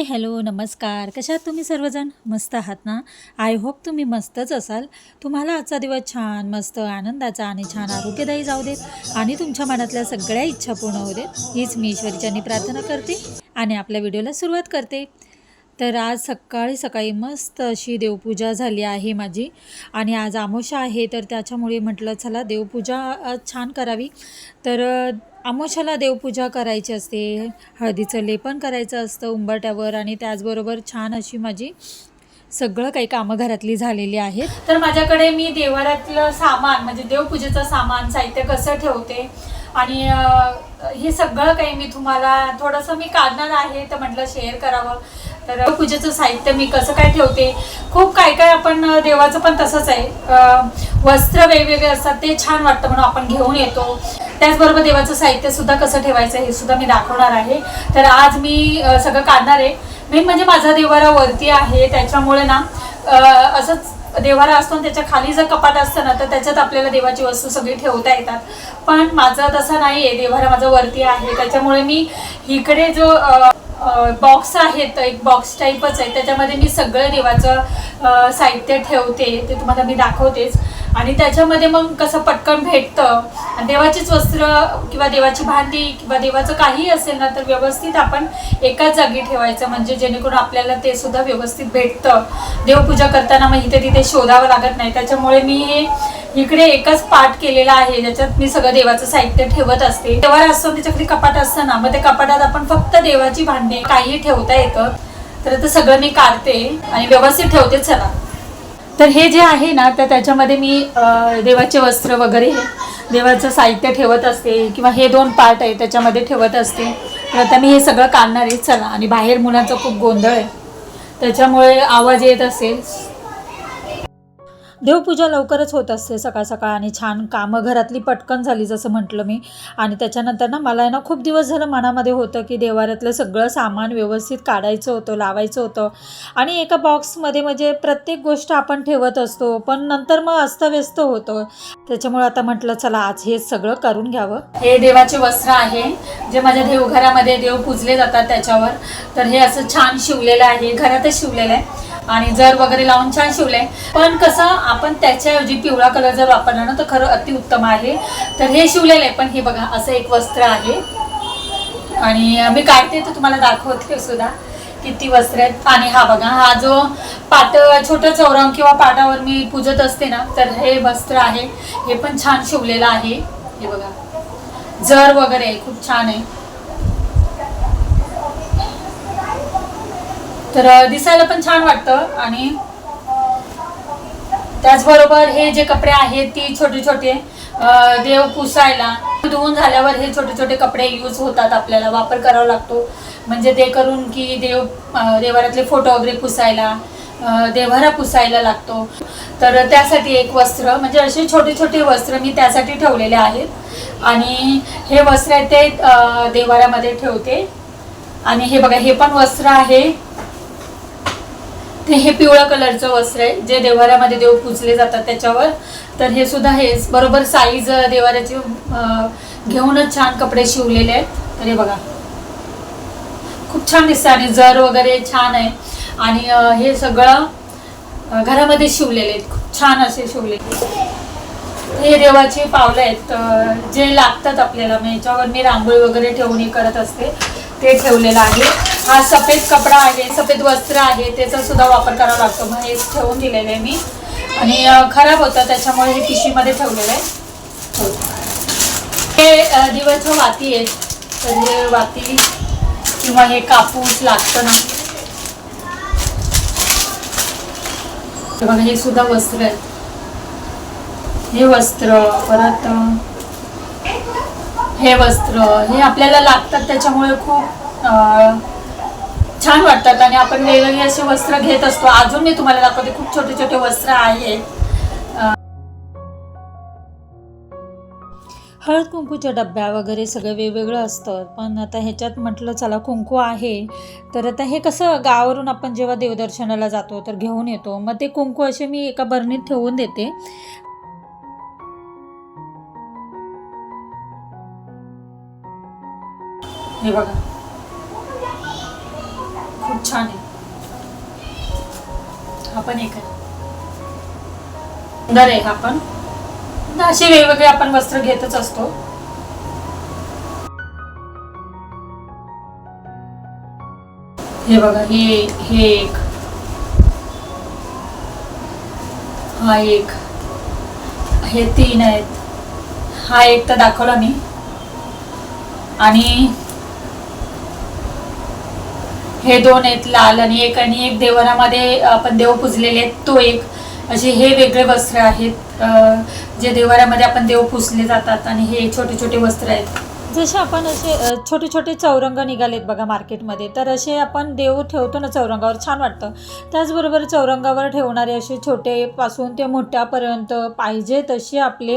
Hi hello नमस्कार. कशा आहात तुम्ही सर्वजण? मस्त आहात ना? आय होप तुम्ही मस्तच असाल. तुम्हाला आजचा दिवस छान मस्त आनंदाचा आणि छान आरोग्यदायी जाऊ देत आणि तुमच्या मनातल्या सगळ्या इच्छा पूर्ण होऊ देत हीच मी ईश्वरीच्यांनी प्रार्थना करते आणि आपल्या व्हिडिओला सुरुवात करते. तर आज सकाळी सकाळी मस्त अशी देवपूजा झाली आहे माझी आणि आज आमोशा आहे तर त्याच्यामुळे म्हटलं चला देवपूजा छान करावी. तर आमोशाला देवपूजा करायची असते हळदीचं लेपन करायचं असतं उंबरट्यावर आणि त्याचबरोबर छान अशी माझी सगळं काही कामं घरातली झालेली आहेत. तर माझ्याकडे मी देवाऱ्यातलं सामान म्हणजे देवपूजेचं सामान साहित्य कसं ठेवते आणि हे सगळं काही मी तुम्हाला थोडंसं मी काढणार आहे तर म्हटलं शेअर करावं. तर पूजेचं साहित्य मी कसं काय ठेवते? खूप काय काय आपण देवाचं पण तसंच आहे. वस्त्र वेगवेगळे असतात ते छान वाटतं म्हणून आपण घेऊन येतो. त्याचबरोबर देवाचं साहित्य सुद्धा कसं ठेवायचं हे सुद्धा मी दाखवणार आहे. तर आज मी सगळं काढणार आहे. मेन म्हणजे माझा देवारा वरती आहे त्याच्यामुळे ना असंच देवारा असतो आणि त्याच्याखाली जर कपाट असतं ना तर त्याच्यात आपल्याला देवाची वस्तू सगळी ठेवता येतात. पण माझं तसं नाही आहे देवारा माझा वरती आहे. त्याच्यामुळे मी इकडे जो बॉक्स आहे तर एक बॉक्स टाईपच आहे. त्याच्यामध्ये मी सगळं देवाचं साहित्य ठेवते. ते तुम्हाला मी दाखवतेच. आणि त्याच्यामध्ये मग कसं पटकन भेटतं. आणि देवाचीच वस्त्र किंवा देवाची भांडी किंवा देवाचं काही असेल ना तर व्यवस्थित आपण एकाच जागी ठेवायचं. म्हणजे जेणेकरून आपल्याला ते सुद्धा व्यवस्थित भेटतं. देवपूजा करताना मग इथे तिथे शोधावं लागत नाही. त्याच्यामुळे मी हे इकडे एकच पाठ केलेला आहे. ज्याच्यात मी सगळं देवाचं साहित्य ठेवत असते. देवार असतो त्याच्याकडे कपाट असतं ना मग त्या कपाटात आपण फक्त देवाची भांडी काही ठेवता येतं. तर ते सगळं मी काढते आणि व्यवस्थित ठेवते चला. तर हे जे आहे ना तर त्याच्यामध्ये मी देवाचे वस्त्र वगैरे देवाचं साहित्य ठेवत असते किंवा हे दोन पार्ट आहे त्याच्यामध्ये ठेवत असते. तर आता मी हे सगळं काढणार आहे. चला आणि बाहेर मुलांचा खूप गोंधळ आहे. त्याच्यामुळे आवाज येत असेल. देवपूजा लवकरच होत असते सकाळ सकाळ आणि छान कामं घरातली पटकन झाली जसं म्हटलं मी. आणि त्याच्यानंतर ना मला आहे ना खूप दिवस झालं मनामध्ये होतं की देवाऱ्यातलं सगळं सामान व्यवस्थित काढायचं होतं लावायचं होतं. आणि एका बॉक्समध्ये म्हणजे प्रत्येक गोष्ट आपण ठेवत असतो पण नंतर मग अस्तव्यस्त होतो. त्याच्यामुळे आता म्हटलं चला आज हे सगळं करून घ्यावं. हे देवाचे वस्त्र आहे जे माझ्या देवघरामध्ये देव पूजले जातात त्याच्यावर. तर हे असं छान शिवलेलं आहे घरातच शिवलेलं आहे. आणि जर वगैरे लावून छान शिवलंय. पण कसं आपण त्याच्याऐवजी पिवळा कलर जर वापरला ना तर खरं अतिउत्तम आहे. तर हे शिवलेलं आहे पण हे बघा असं एक वस्त्र आहे. आणि मी काढते तर तुम्हाला दाखवते सुद्धा किती वस्त्र आहेत. आणि हा बघा हा जो पाट छोटं चौरंग किंवा पाटावर मी पूजत असते ना तर हे वस्त्र आहे. हे पण छान शिवलेलं आहे. हे बघा. जर वगैरे आहे, खूप छान आहे. तर दिसायला पण छान वाटतं आणि त्याचबरोबर हे जे कपडे आहेत ती छोटे छोटे देव पुसायला धुवून झाल्यावर हे छोटे छोटे कपडे यूज होतात आपल्याला वापर करावा लागतो. म्हणजे ते करून की देव देवारातले फोटो वगैरे पुसायला देवरा पुसायला लागतो. तर त्यासाठी एक वस्त्र म्हणजे असे छोटे छोटे वस्त्र मी त्यासाठी ठेवलेले आहेत. आणि हे वस्त्र आहे ते देवारामध्ये ठेवते. आणि हे बघा हे पण वस्त्र आहे. हे पिवळ्या कलरचं वस्त्र आहे. जे देवाऱ्यामध्ये देव पुजले जातात त्याच्यावर. तर हे सुद्धा हे बरोबर साईज देवाऱ्याचे घेऊनच छान कपडे शिवलेले आहेत. तर हे बघा. खूप छान दिसतं आणि जर वगैरे छान आहे. आणि हे सगळं घरामध्ये शिवलेले आहेत. खूप छान असे शिवलेले हे देवाचे पावलं आहेत. जे लागतात आपल्याला मग याच्यावर मी रांगोळी वगैरे ठेवून करत असते. ते ठेवलेलं आहे. हा सफेद कपडा आहे सफेद वस्त्र आहे त्याचा सुद्धा वापर करावा लागतो. मग हे ठेवून दिलेलं आहे मी. आणि खराब होतं त्याच्यामुळे हे पिशवीमध्ये ठेवलेलं आहे. हो. हे दिवस वाती आहेत तर हे म्हणजे वाती किंवा हे कापूस लागतं ना. बघा हे सुद्धा वस्त्र आहेत हे वस्त्र परत हे वस्त्र हे आपल्याला लागतात त्याच्यामुळे खूप छान वाटतात. आणि आपण वेगवेगळे असे वस्त्र घेत असतो. अजून मी तुम्हाला दाखवते खूप छोटे छोटे वस्त्र आहेत हळद कुंकूच्या डब्या वगैरे सगळं वेगवेगळं असतं. पण आता ह्याच्यात म्हटलं चला कुंकू आहे. तर आता हे कसं गावावरून आपण जेव्हा देवदर्शनाला जातो तर घेऊन येतो. मग ते कुंकू असे मी एका बरणीत ठेवून देते. हे बघा. खूप छान आहे. हा पण एक आहे. सुंदर आहे हा पण. असे वेगवेगळे आपण वस्त्र घेतच असतो. हे बघा हे हे एक. हा एक. हे तीन आहेत. हा एक तर दाखवला मी. आणि हे दोन आहेत लाल आणि एक आणि एक देवारामध्ये आपण देव पुजलेले आहेत तो एक. असे हे वेगळे वस्त्र आहेत जे देवारामध्ये आपण देव पुजले जातात आणि हे छोटे छोटे वस्त्र आहेत. जसे आपण असे छोटे छोटे चौरंग निघालेत बघा मार्केटमध्ये तर असे आपण देव ठेवतो ना चौरंगावर छान वाटतं. त्याचबरोबर चौरंगावर ठेवणारे असे छोटेपासून ते मोठ्यापर्यंत पाहिजे तसे आपले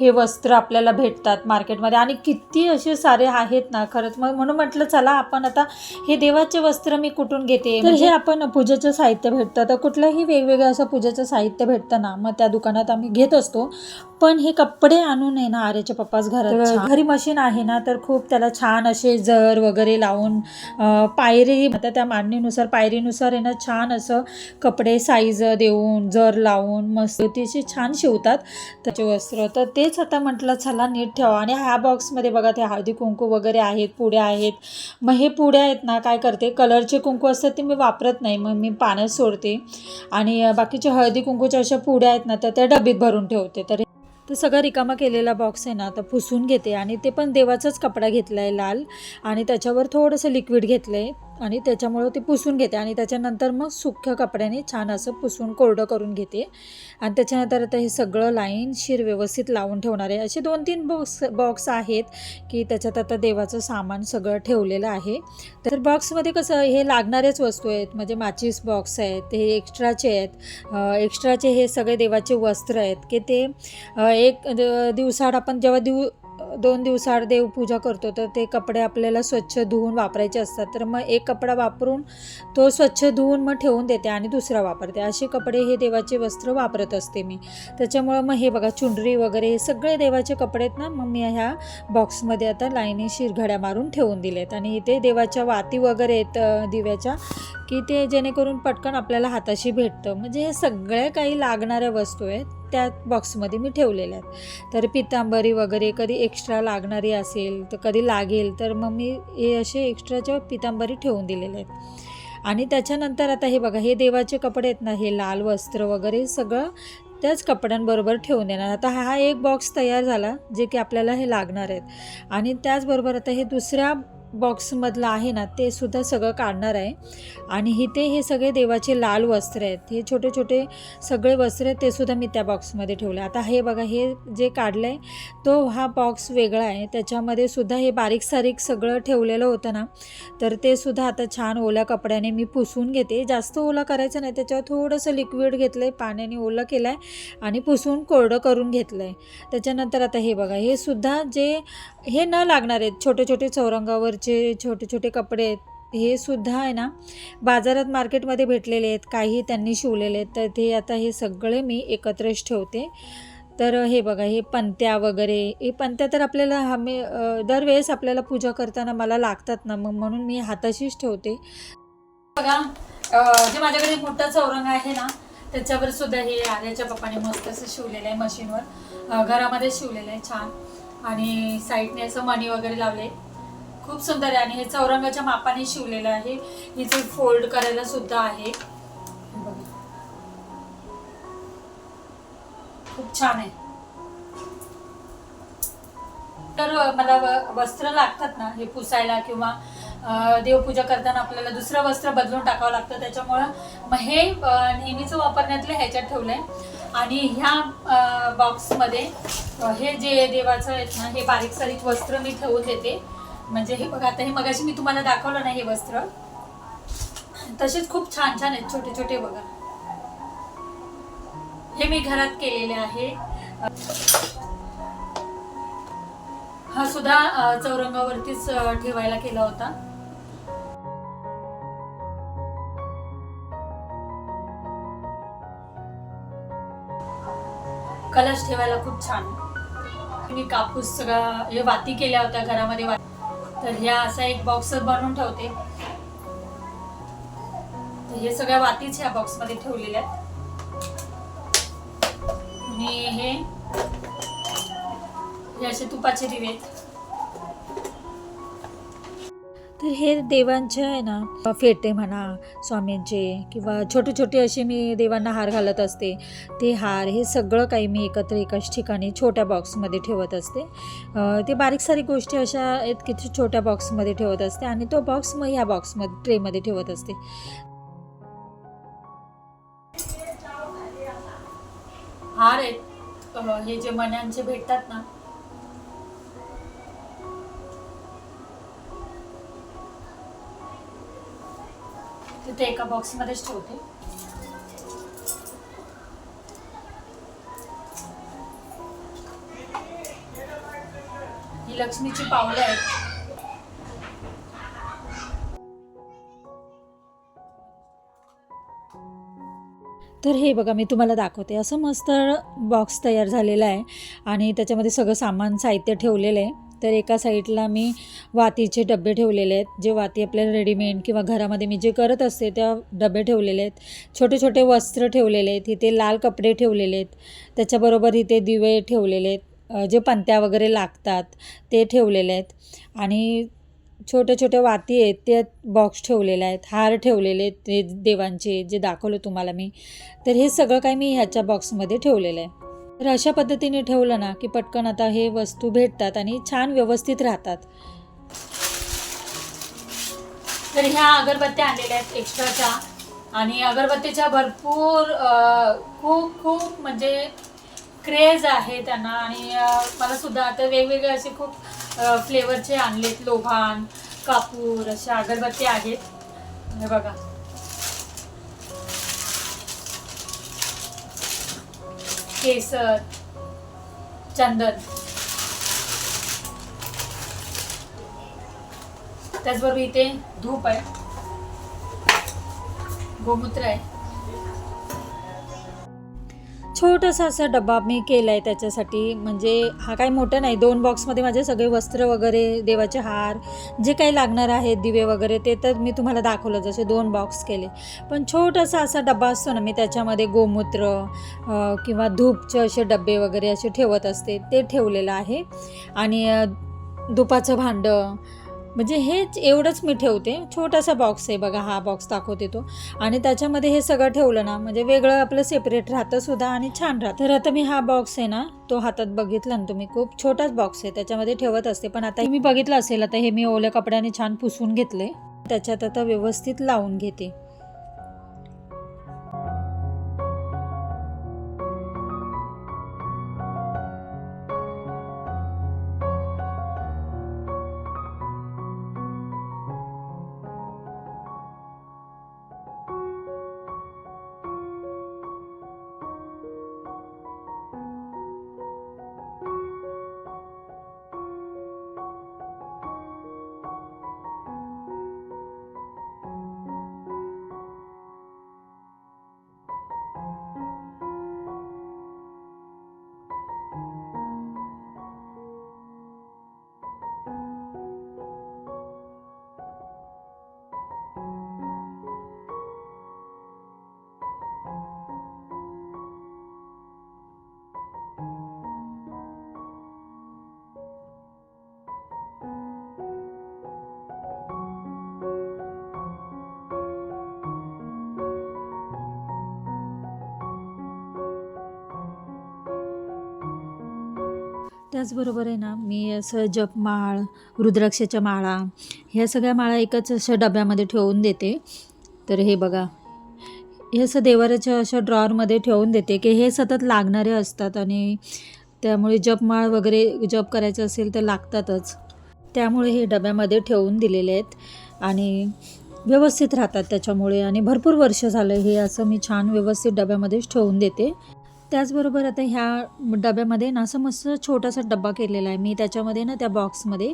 हे वस्त्र आपल्याला भेटतात मार्केटमध्ये. आणि किती असे सारे आहेत ना खरंच मग म्हणून म्हटलं चला आपण आता हे देवाचे वस्त्र मी कुठून घेते? तर हे आपण पूजेचं साहित्य भेटतं. तर कुठलंही वेगवेगळं असं पूजेचं साहित्य भेटतं ना मग त्या दुकानात आम्ही घेत असतो. पण हे कपडे आणून आहे ना आर्याच्या पप्पाच घरात घरी मशीन आहे ना तर खूप त्याला छान असे जर वगैरे लावून पायरी आता त्या मांडणीनुसार पायरीनुसार आहे ना छान असं कपडे साईज देऊन जर लावून मस्त तिचे छान शिवतात. त्याचे वस्त्र. तर तेच आता म्हटलं चला नीट ठेवा. आणि ह्या बॉक्समध्ये बघा ते हळदी कुंकू वगैरे आहेत पुड्या आहेत. मग हे पुड्या आहेत ना काय करते कलरचे कुंकू असतात ते मी वापरत नाही मग मी पाण्यात सोडते. आणि बाकीच्या हळदी कुंकूच्या अशा पुड्या आहेत ना तर त्या डबीत भरून ठेवते. तर तर सगळा रिकामा केलेला बॉक्स आहे ना तर पुसून घेते आणि ते पण देवाचाच कपडा घेतला आहे लाल आणि त्याच्यावर थोडंसं लिक्विड घेतलं आहे आणि त्याच्यामुळं ते पुसून घेते आणि त्याच्यानंतर मग सुख्या कपड्याने छान असं पुसून कोरडं करून घेते. आणि त्याच्यानंतर आता हे सगळं लाईन शिर व्यवस्थित लावून ठेवणार आहे. असे दोन तीन बॉक्स बॉक्स आहेत की त्याच्यात आता देवाचं सामान सगळं ठेवलेलं आहे. तर बॉक्समध्ये कसं हे लागणारेच वस्तू आहेत. म्हणजे माचीस बॉक्स आहेत हे एक्स्ट्राचे आहेत. एक्स्ट्राचे हे सगळे देवाचे वस्त्र आहेत की ते एक दिवसाआड आपण जेव्हा दिव दोन दिवसाआड देवपूजा करतो तर ते कपडे आपल्याला स्वच्छ धुवून वापरायचे असतात. तर मग एक कपडा वापरून तो स्वच्छ धुवून मग ठेवून देते आणि दुसरा वापरते. असे कपडे हे देवाचे वस्त्र वापरत असते मी. त्याच्यामुळं मग हे बघा चुंडरी वगैरे हे सगळे देवाचे कपडे आहेत ना मग मी ह्या बॉक्समध्ये आता लाईनी घड्या मारून ठेवून दिलेत. आणि इथे देवाच्या वाती वगैरे आहेत दिव्याच्या की ते जेणेकरून पटकन आपल्याला हाताशी भेटतं. म्हणजे हे सगळ्या काही लागणाऱ्या वस्तू आहेत. त्या बॉक्समध्ये मी ठेवलेल्या आहेत. तर पितांबरी वगैरे कधी एक्स्ट्रा लागणारी असेल तर कधी लागेल तर मग मी हे असे एक्स्ट्राच्या पितांबरी ठेवून दिलेले आहेत. आणि त्याच्यानंतर आता हे बघा हे देवाचे कपडे आहेत ना हे लाल वस्त्र वगैरे सगळं त्याच कपड्यांबरोबर ठेवून देणार. आता हा एक बॉक्स तयार झाला जे की आपल्याला हे लागणार आहेत. आणि त्याचबरोबर आता हे दुसऱ्या बॉक्समधलं आहे ना ते सुद्धा सगळं काढणार आहे. आणि इथे हे सगळे देवाचे लाल वस्त्र आहेत. हे छोटे छोटे सगळे वस्त्र आहेत ते सुद्धा मी त्या बॉक्समध्ये ठेवले. आता हे बघा हे जे काढलं आहे तो हा बॉक्स वेगळा आहे. त्याच्यामध्ये सुद्धा हे बारीक सारीक सगळं ठेवलेलं होतं ना तर ते सुद्धा आता छान ओल्या कपड्याने मी पुसून घेते. जास्त ओला करायचं नाही त्याच्यावर थोडंसं लिक्विड घेतलं आहे पाण्याने ओलं केलं आहे आणि पुसून कोरडं करून घेतलं आहे त्याच्यानंतर आता हे बघा हे सुद्धा जे हे न लागणार आहेत छोटे छोटे चौरंगावर चौरंगावरचे छोटे छोटे कपडे आहेत हे सुद्धा आहे ना बाजारात मार्केटमध्ये भेटलेले आहेत काही त्यांनी शिवलेले आहेत. तर ते आता हे सगळे मी एकत्रच ठेवते. तर हे बघा हे पंत्या वगैरे हे पंत्या तर आपल्याला हमे दरवेळेस आपल्याला पूजा करताना मला लागतात ना मग म्हणून मी हाताशीच ठेवते. बघा जे माझ्याकडे मोठा चौरंग आहे ना त्याच्यावर सुद्धा हे आर्याच्या पप्पाने मस्त असं शिवलेलं आहे मशीनवर. घरामध्ये शिवलेलं आहे छान. आणि साईडने असं मणी वगैरे लावले. खूप सुंदर आहे. आणि हे चौरंगाच्या मापाने शिवलेलं आहे. हिचे फोल्ड करायला सुद्धा आहे. खूप छान आहे. तर मला व- वस्त्र लागतात ना हे पुसायला किंवा देवपूजा करताना आपल्याला दुसरं वस्त्र बदलून टाकावं लागतं. त्याच्यामुळं मग हे नेहमीच नेहमीचं वापरण्यातलं ह्याच्यात ठेवलंय. आणि ह्या बॉक्समध्ये हे जे देवाचं आहेत ना हे बारीक सारीक वस्त्र मी ठेवून देते. म्हणजे हे बघा आता हे मगाशी मी तुम्हाला दाखवलं ना हे वस्त्र. तसेच खूप छान छान आहेत छोटे छोटे बघा. हे मी घरात केलेले आहे. हा सुद्धा चौरंगावरतीच ठेवायला केला होता. कलश ठेवायला खूप छान. मी कापूस सगळा हे वाती केल्या होत्या घरामध्ये वा- तर ह्या असा एक बॉक्स बनवून ठेवते. हे सगळ्या वातीच ह्या बॉक्समध्ये ठेवलेल्या आहेत. आणि हे असे तुपाचे दिवे आहेत. तर हे देवांचे आहे ना फेटे म्हणा स्वामींचे किंवा छोटे छोटे असे मी देवांना हार घालत असते ते हार हे सगळं काही मी एकत्र एकाच ठिकाणी छोट्या बॉक्समध्ये ठेवत असते. ते बारीक सारीक गोष्टी अशा आहेत की छोट्या बॉक्समध्ये ठेवत असते आणि तो बॉक्स मग ह्या बॉक्समध्ये ट्रेमध्ये ठेवत असते. हार आहेत. हे जे मण्यांचे भेटतात ना ते एका बॉक्समध्येच ठेवते. ही लक्ष्मीची पावलं आहेत. तर हे बघा मी तुम्हाला दाखवते. असं मस्त बॉक्स तयार झालेला आहे आणि त्याच्यामध्ये सगळं सामान साहित्य ठेवलेलं आहे. तर एका साईडला मी वातीचे डबे ठेवलेले आहेत. जे वाती आपल्याला रेडीमेड किंवा घरामध्ये मी जे करत असते त्या डबे ठेवलेले आहेत. छोटे छोटे वस्त्र ठेवलेले आहेत. इथे लाल कपडे ठेवलेले आहेत. त्याच्याबरोबर इथे दिवे ठेवलेले आहेत. जे पंत्या वगैरे लागतात ते ठेवलेले आहेत. आणि छोटे छोटे वाती आहेत ते बॉक्स ठेवलेले आहेत. हार ठेवलेले आहेत ते देवांचे जे दाखवलं तुम्हाला मी. तर हे सगळं काही मी ह्याच्या बॉक्समध्ये ठेवलेलं आहे. तर अशा पद्धतीने ठेवलं ना की पटकन आता हे वस्तू भेटतात आणि छान व्यवस्थित राहतात. तर ह्या अगरबत्त्या आणलेल्या आहेत एक्स्ट्राच्या आणि अगरबत्तीच्या भरपूर खूप खूप म्हणजे क्रेज आहे त्यांना. आणि मला सुद्धा आता वेगवेगळे असे खूप फ्लेवरचे आणलेत. लोभान कापूर अशा अगरबत्त्या आहेत. हे बघा. केसर चंदन. त्याचबरोबर इथे धूप आहे. गोमूत्र आहे. छोटासा असा डब्बा मी केला आहे त्याच्यासाठी. म्हणजे हा काही मोठा नाही दोन बॉक्समध्ये माझे सगळे वस्त्र वगैरे देवाचे हार जे काही लागणार आहेत दिवे वगैरे ते तर मी तुम्हाला दाखवलं जसे दोन बॉक्स केले. पण छोटासा असा डब्बा असतो ना मी त्याच्यामध्ये गोमूत्र किंवा धूपचे असे डबे वगैरे असे ठेवत असते ते ठेवलेलं आहे. आणि दुपाचं धुपाचं भांडं म्हणजे हेच एवढंच मी ठेवते. छोटासा बॉक्स आहे बघा हा बॉक्स दाखवते तो. आणि त्याच्यामध्ये हे सगळं ठेवलं ना म्हणजे वेगळं आपलं सेपरेट राहतं सुद्धा आणि छान राहतं. तर आता मी हा बॉक्स आहे ना तो हातात बघितला ना तुम्ही खूप छोटाच बॉक्स आहे. त्याच्यामध्ये ठेवत असते. पण आता मी बघितलं असेल आता हे मी ओल्या कपड्याने छान पुसून घेतले त्याच्यात आता व्यवस्थित लावून घेते. त्याचबरोबर आहे ना मी असं जपमाळ रुद्राक्षाच्या माळा ह्या सगळ्या माळा एकच अशा डब्यामध्ये ठेवून देते. तर हे बघा हे असं देवाऱ्याच्या अशा ड्रॉवरमध्ये ठेवून देते की हे सतत लागणारे असतात आणि त्यामुळे जपमाळ वगैरे जप करायचं असेल तर लागतातच. त्यामुळे हे डब्यामध्ये ठेवून दिलेले आहेत आणि व्यवस्थित राहतात त्याच्यामुळे आणि भरपूर वर्ष झालं हे असं मी छान व्यवस्थित डब्यामध्येच ठेवून देते. त्याचबरोबर आता ह्या डब्यामध्ये ना असं मस्त छोटासा डब्बा केलेला आहे. मी त्याच्यामध्ये ना त्या बॉक्समध्ये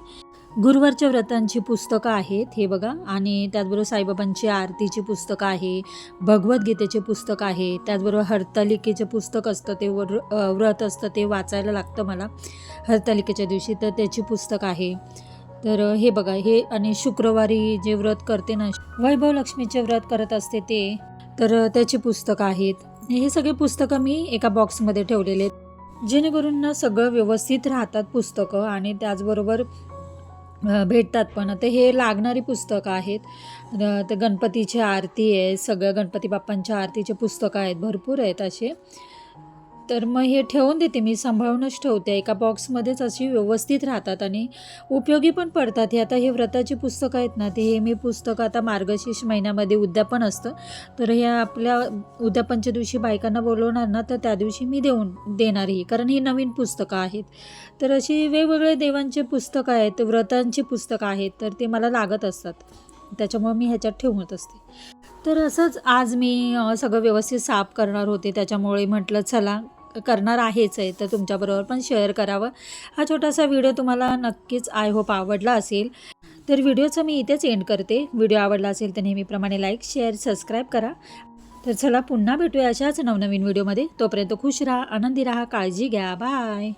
गुरुवारच्या व्रतांची पुस्तकं आहेत हे बघा. आणि त्याचबरोबर साईबाबांची आरतीची पुस्तकं आहे भगवद्गीतेचे पुस्तक आहे त्याचबरोबर हरतालिकेचे पुस्तक असतं ते वर व्रत असतं ते वाचायला लागतं मला हरतालिकेच्या दिवशी. तर त्याची पुस्तक आहे. तर हे बघा हे आणि शुक्रवारी जे व्रत करते ना वैभव लक्ष्मीचे व्रत करत असते ते तर त्याची पुस्तकं आहेत. हे सगळे पुस्तकं मी एका बॉक्समध्ये ठेवलेले आहेत. जेणेकरून ना सगळं व्यवस्थित राहतात पुस्तकं आणि त्याचबरोबर भेटतात पण. ते हे लागणारी पुस्तकं आहेत. तर ते गणपतीची आरती आहे सगळ्या गणपती बाप्पांच्या आरतीचे पुस्तकं आहेत भरपूर आहेत असे. तर मग हे ठेवून देते मी सांभाळूनच ठेवते. एका बॉक्समध्येच अशी व्यवस्थित राहतात आणि उपयोगी पण पडतात. हे आता हे व्रताची पुस्तकं आहेत ना ते हे मी पुस्तकं आता मार्गशीर्ष महिन्यामध्ये उद्यापन असतं. तर हे आपल्या उद्यापनच्या दिवशी बायकांना बोलवणार ना तर त्या दिवशी मी देऊन देणार ही कारण ही नवीन पुस्तकं आहेत. तर अशी वेगवेगळे देवांचे पुस्तकं आहेत व्रतांची पुस्तकं आहेत तर ते मला लागत असतात. त्याच्यामुळे मी ह्याच्यात ठेवत असते. तर असंच आज मी सगळं व्यवस्थित साफ करणार होते त्याच्यामुळे म्हटलं चला करणार आहेच आहे तर तुमच्याबरोबर पण शेअर करावं. हा छोटासा व्हिडिओ तुम्हाला नक्कीच आय होप आवडला असेल. तर व्हिडिओचं मी इथेच एंड करते. व्हिडिओ आवडला असेल तर नेहमीप्रमाणे लाईक शेअर सबस्क्राईब करा. तर चला पुन्हा भेटूया अशाच नवनवीन व्हिडिओमध्ये तोपर्यंत खुश राहा आनंदी राहा काळजी घ्या. बाय